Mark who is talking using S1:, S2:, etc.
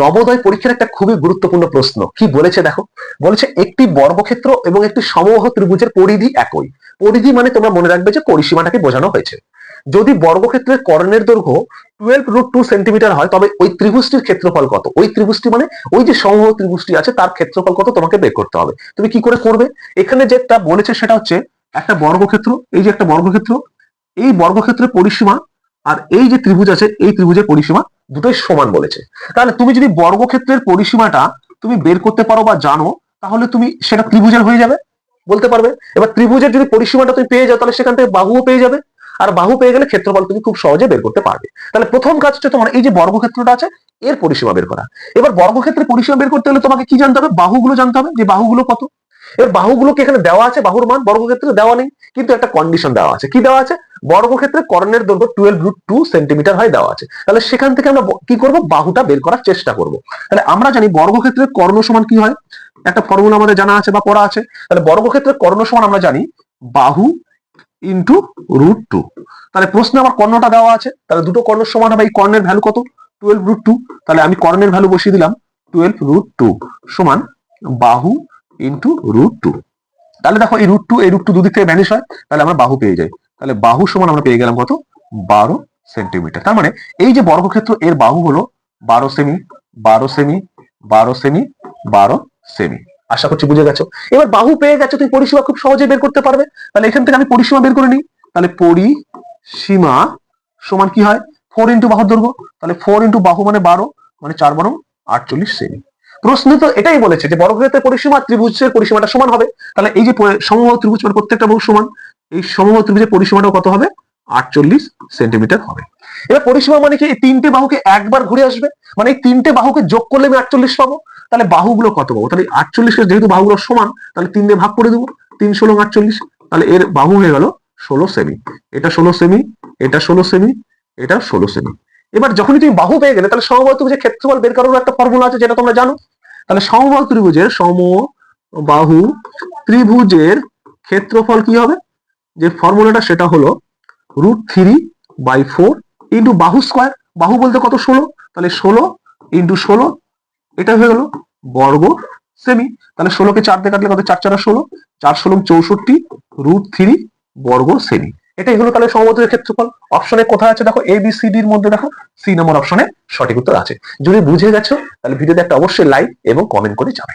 S1: নবোদয় পরীক্ষার একটা খুবই গুরুত্বপূর্ণ প্রশ্ন। কি বলেছে দেখো? বলেছে একটি বর্গক্ষেত্র এবং একটি সমবাহ ত্রিভুজের পরিধি একই। পরিধি মানে তোমরা মনে রাখবে যে পরিসীমাটাকে বোঝানো হয়েছে। যদি বর্গক্ষেত্রের কর্ণের দৈর্ঘ্য টুয়েলভ রুট টু সেন্টিমিটার হয়, তবে ওই ত্রিভুজটির ক্ষেত্রফল কত? ওই ত্রিভুজটি মানে ওই যে সমবাহ ত্রিভুজটি আছে, তার ক্ষেত্রফল কত তোমাকে বের করতে হবে। তুমি কি করে করবে? এখানে যেটা বলেছে সেটা হচ্ছে একটা বর্গক্ষেত্র, এই যে একটা বর্গক্ষেত্র, এই বর্গক্ষেত্রের পরিসীমা আর এই যে ত্রিভুজ আছে, এই ত্রিভুজের পরিসীমা দুটোই সমান বলেছে। তাহলে তুমি যদি বর্গক্ষেত্রের পরিসীমাটা তুমি বের করতে পারো বা জানো, তাহলে তুমি সেটা ত্রিভুজের হয়ে যাবে, বলতে পারবে? এবার ত্রিভুজের যদি পরিসীমাটা তুমি পেয়ে যাও, তাহলে সেখান থেকে বাহুও পেয়ে যাবে। আর বাহু পেয়ে গেলে ক্ষেত্রফল তুমি খুব সহজে বের করতে পারবে। তাহলে প্রথম কাজটা তোমার এই যে বর্গক্ষেত্রটা আছে, এর পরিসীমা বের করা। এবার বর্গক্ষেত্রের পরিসীমা বের করতে হলে তোমাকে কি জানতে হবে? বাহুগুলো জানতে হবে যে বাহুগুলো কত। এবার বাহুগুলোকে এখানে দেওয়া আছে, বাহুর মান বর্গক্ষেত্রে দেওয়া নেই, কিন্তু একটা কন্ডিশন দেওয়া আছে। কি দেওয়া আছে? বর্গক্ষেত্রে কর্ণের দৈর্ঘ্য টুয়েলভ রুট টু সেন্টিমিটার হয় দেওয়া আছে। তাহলে সেখান থেকে আমরা কি করব? বাহুটা বের করার চেষ্টা করব। তাহলে আমরা জানি বর্গক্ষেত্রে কর্ণ সমান কি হয়? একটা ফর্মুলা আমাদের জানা আছে বা পড়া আছে। তাহলে বর্গক্ষেত্রে কর্ণ সমান আমরা জানি বাহু ইন্টু রুট টু তাহলে প্রশ্নে আমার কর্ণটা দেওয়া আছে। তাহলে দুটো কর্ণ সমান হবে, এই কর্ণের ভ্যালু কত? টুয়েলভ রুট টু তাহলে আমি কর্ণের ভ্যালু বসিয়ে দিলাম টুয়েলভ রুট টু সমান বাহু ইন্টু রুট টু তাহলে দেখো এই রুট টু এই রুট টু দুদিক থেকে ভ্যানিশ হয়। তাহলে আমরা বাহু পেয়ে যাই। তাহলে বাহু সমান আমরা পেয়ে গেলাম কত? বারো সেন্টিমিটার। তার মানে এই যে বর্গক্ষেত্র, এর বাহু হলো বারো সেমি বারো সেমি বারো সেমি বারো সেমি। আশা করছি বুঝে গেছো? এবার বাহু পেয়ে গেছো, তুমি পরিসীমা খুব সহজে বের করতে পারবে। তাহলে এখান থেকে আমি পরিসীমা বের করে নিই। তাহলে পরিসীমা সমান কি হয়? ফোর ইন্টু বাহুর দৈর্ঘ্য। তাহলে ফোর ইন্টু বাহু মানে বারো মানে চার বারো আটচল্লিশ সেমি। প্রশ্ন তো এটাই বলেছে যে বর্গক্ষেত্রের পরিসীমা ত্রিভুজের পরিসীমাটা সমান হবে। তাহলে এই যে সমবাহু ত্রিভুজ মানে প্রত্যেকটা বাহু সমান, এই সমবাহু ত্রিভুজের পরিসীমাটাও কত হবে? আটচল্লিশ সেন্টিমিটার হবে। এবার পরিসীমা মানে কি? এই তিনটে বাহুকে একবার ঘুরে আসবে? মানে এই তিনটে বাহুকে যোগ করলে আমি আটচল্লিশ পাবো? তাহলে বাহুগুলো কত পাবো? তাহলে আটচল্লিশের যেহেতু বাহুগুলো সমান, তাহলে তিন দিয়ে ভাগ করে দেবো। তিন ষোলো আটচল্লিশ, তাহলে এর বাহু হয়ে গেল ষোলো সেমি। এটা ষোলো সেমি, এটা ষোলো সেমি, এটা ষোলো সেমি। এবার যখনই তুমি বাহু পেয়ে গেলে, তাহলে সমবাহু ত্রিভুজের ক্ষেত্রফল বের করার একটা ফর্মুলা আছে যেটা তোমরা জানো। তাহলে সমবাহু ত্রিভুজের সম বাহু ত্রিভুজের ক্ষেত্রফল কি হবে? যে ফর্মুলাটা সেটা হলো root three by four into বাহু স্কোয়ার বাহু বলতে কত? ষোলো। তাহলে ষোলো ইন্টু ষোলো, এটা হয়ে গেল বর্গ সেমি তাহলে ষোলোকে চার দিয়ে কাটলে কত? চার চার ষোলো। চার ষোলো চৌষট্টি রুট থ্রি বর্গ সেমি এটাই হলো তাহলে সমবাহুর ক্ষেত্রফল। অপশনে কোথায় আছে? দেখো এ বি সি ডির মধ্যে দেখো সি নম্বর অপশনে সঠিক উত্তর আছে। যদি বুঝে গেছো, তাহলে ভিডিওতে একটা অবশ্যই লাইক এবং কমেন্ট করে যাবে।